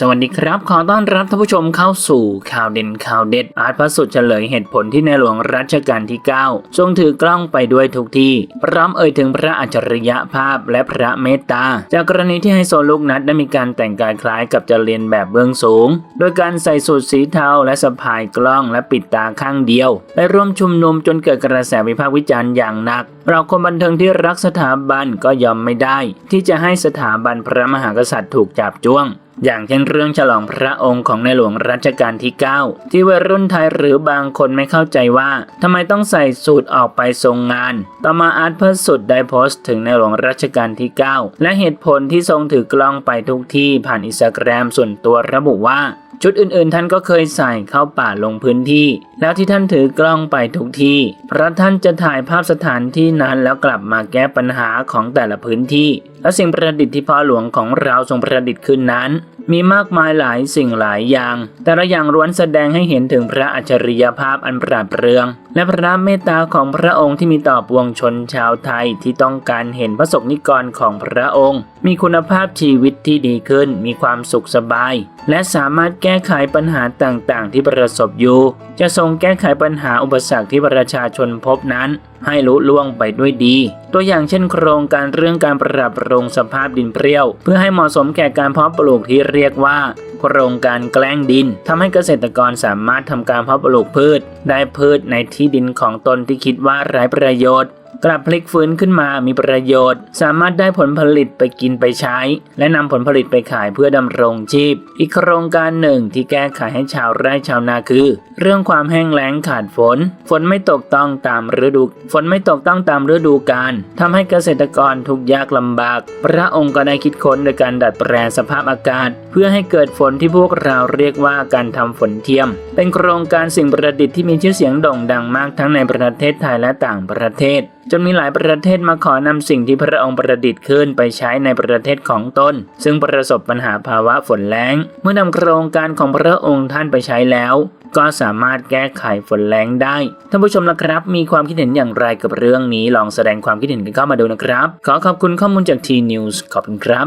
สวัสดีครับ ขอต้อนรับท่านผู้ชมเข้าสู่ข่าวเด่นข่าวเด็ด อาร์ตพระสุดเฉลยเหตุผลที่ในหลวงรัชกาลที่ 9 ทรงถือกล้องไปด้วยทุกที่ พร้อมเอ่ยถึงพระอัจฉริยภาพและพระเมตตา จากกรณีที่ไฮโซลูกนัดได้มีการแต่งกายคล้ายกับจะเรียนแบบเบื้องสูง โดยการใส่สูทสีเทาและสะพายกล้องและปิดตาข้างเดียวไปร่วมชุมนุมจนเกิดกระแสวิพากษ์วิจารณ์อย่างหนัก เราคนบันเทิงที่รักสถาบันก็ยอมไม่ได้ ที่จะให้สถาบันพระมหากษัตริย์ถูกจับจ้วง อย่างเช่นเรื่องฉลองพระองค์ของในหลวงรัชกาลที่ 9 ที่วัยรุ่นไทยหรือบางคนไม่เข้าใจว่าทำไมต้องใส่สูตรออกไปทรงงาน ต่อมาอาร์ตเพิร์สุดได้โพสต์ถึงในหลวงรัชกาลที่ 9 และเหตุผลที่ทรงถือกล้องไปทุกที่ผ่านอินสตาแกรมส่วนตัวระบุว่า ชุดอื่นๆ ท่านก็เคยใส่เข้าป่าลงพื้นที่ แล้วที่ท่านถือกล้องไปทุกที่เพราะท่านจะถ่ายภาพสถานที่นั้นแล้วกลับมาแก้ปัญหาของแต่ละพื้นที่ และสิ่งประดิษฐ์ที่พ่อหลวงของเราทรงประดิษฐ์ขึ้นนั้น มีมากมายหลายสิ่งหลายอย่าง แต่ละอย่างล้วนแสดงให้เห็นถึงพระอัจฉริยภาพอันปราดเปรื่อง และพระเมตตาของพระองค์ที่มีต่อปวงชนชาวไทยที่ต้องการเห็นพระสงฆ์นิกรของพระองค์ มีคุณภาพชีวิตที่ดีขึ้น มีความสุขสบาย และสามารถแก้ไขปัญหาต่างๆ ที่ประสบอยู่ จะทรงแก้ไขปัญหาอุปสรรคที่ประชาชนพบนั้น ให้ลุล่วงไปด้วยดี ตัวอย่างเช่นโครงการเรื่องการปรับปรุงสภาพดินเปรี้ยว เพื่อให้เหมาะสมแก่การเพาะปลูกที่เรียกว่าโครงการแกล้งดินทำให้เกษตรกรสามารถทำการเพาะปลูกพืช ได้พืชในที่ดินของตนที่คิดว่าไร้ประโยชน์ กลับพลิกฟื้นขึ้นมามีประโยชน์ สามารถได้ผลผลิตไปกินไปใช้ และนำผลผลิตไปขายเพื่อดำรงชีพ อีกโครงการหนึ่งที่แก้ไขให้ชาวไร่ชาวนาคือ เรื่องความแห้งแล้งขาดฝน ฝนไม่ตกต้องตามฤดู ฝนไม่ตกต้องตามฤดูกาลทำให้เกษตรกรทุกยากลำบาก พระองค์ก็ได้คิดค้นโดยการดัดแปลงสภาพอากาศ เพื่อให้เกิดฝนที่พวกเราเรียกว่าการทำฝนเทียม เป็นโครงการสิ่งประดิษฐ์ที่มีชื่อเสียงโด่งดังมากทั้งในประเทศไทยและต่างประเทศจนมีหลายประเทศมาขอนำสิ่งที่พระองค์ประดิษฐ์ขึ้นไปใช้ในประเทศของตนซึ่งประสบปัญหาภาวะฝนแล้ง เมื่อนำโครงการของพระองค์ท่านไปใช้แล้ว ก็สามารถแก้ไขฝนแล้งได้ท่านผู้ชมนะครับ มีความคิดเห็นอย่างไรกับเรื่องนี้ลองแสดงความคิดเห็นกันเข้ามาดูนะครับ ขอขอบคุณข้อมูลจากทีนิวส์ขอบคุณครับ